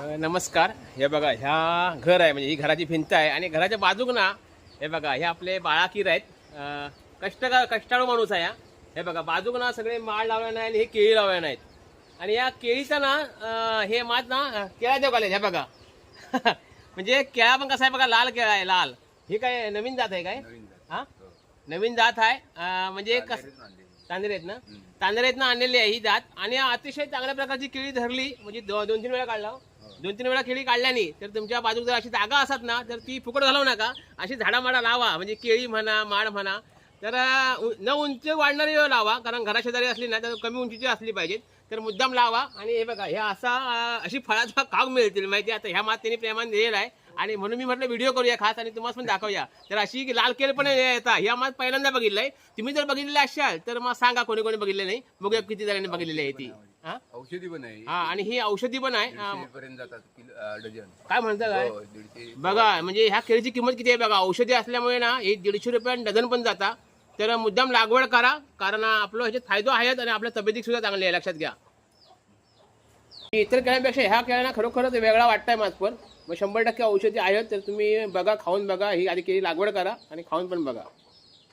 नमस्कार. हे बघा ह्या घर आहे म्हणजे ही घराची भिंत आहे. आणि घराच्या बाजूक ना हे बघा हे आपले बाळाकीर आहेत. कष्ट कष्टाळू माणूस आहे हा. हे बघा बाजूक ना सगळे माळ लावले नाही आणि हे केळी लावले नाहीत. आणि या केळीचा ना हे मात ना केळा देव घाले हे बघा. म्हणजे केळा पण कसा आहे बघा लाल केळा आहे लाल. हे काय नवीन जात आहे काय? हा? नवीन जात आहे. म्हणजे कस तांदळेत ना? तांदळेत ना आणलेली आहे ही जात. आणि अतिशय चांगल्या प्रकारची केळी धरली. म्हणजे दो- दोन तीन वेळा काढला दोन तीन वेळा केळी काढल्याने तर तुमच्या बाजूक जर अशी जागा असत ना तर ती फुकट घालवू नका. अशी झाडामाडा लावा. म्हणजे केळी म्हणा माड म्हणा. तर अ, उ- न उंच वाढणारी लावा. कारण घराशेजारी असली ना तर कमी उंचीची असली पाहिजे. तर मुद्दाम लावा. आणि हे बघा हे असा अ, अशी फळाचा काग मिळतील. माहिती आहे? आता ह्या मातेने प्रेमाने दिलेला आहे. आणि म्हणून मी म्हटलं व्हिडिओ करूया खास आणि तुम्हाला पण दाखवूया. तर अशी लाल केळ पण येतात ह्या मात पहिल्यांदा बघितलंय. तुम्ही जर बघितलेले असाल तर मग सांगा कोणी कोणी बघितले नाही. बघूया किती जणांनी बघितलेली आहे ती. हा? औषधी पण आहे. हा आणि ही औषधी पण आहे. जातात किलो काय म्हणता काय? हो, बघा म्हणजे ह्या केळीची किंमत किती आहे बघा? औषधी असल्यामुळे ना हे दीडशे रुपये डझन पण जाता. तर मुद्दाम लागवड करा कारण आपलं ह्याच्यात फायदो आहेत आणि आपल्या तब्येतीक सुद्धा चांगली आहे. लक्षात घ्या. इतर केळ्यांपेक्षा ह्या केळ्यांना खरोखरच वेगळा वाटतंय माझपर मग शंभर टक्के औषधी आहेत तर तुम्ही बघा खाऊन बघा ही आधी केळी लागवड करा आणि खाऊन पण बघा.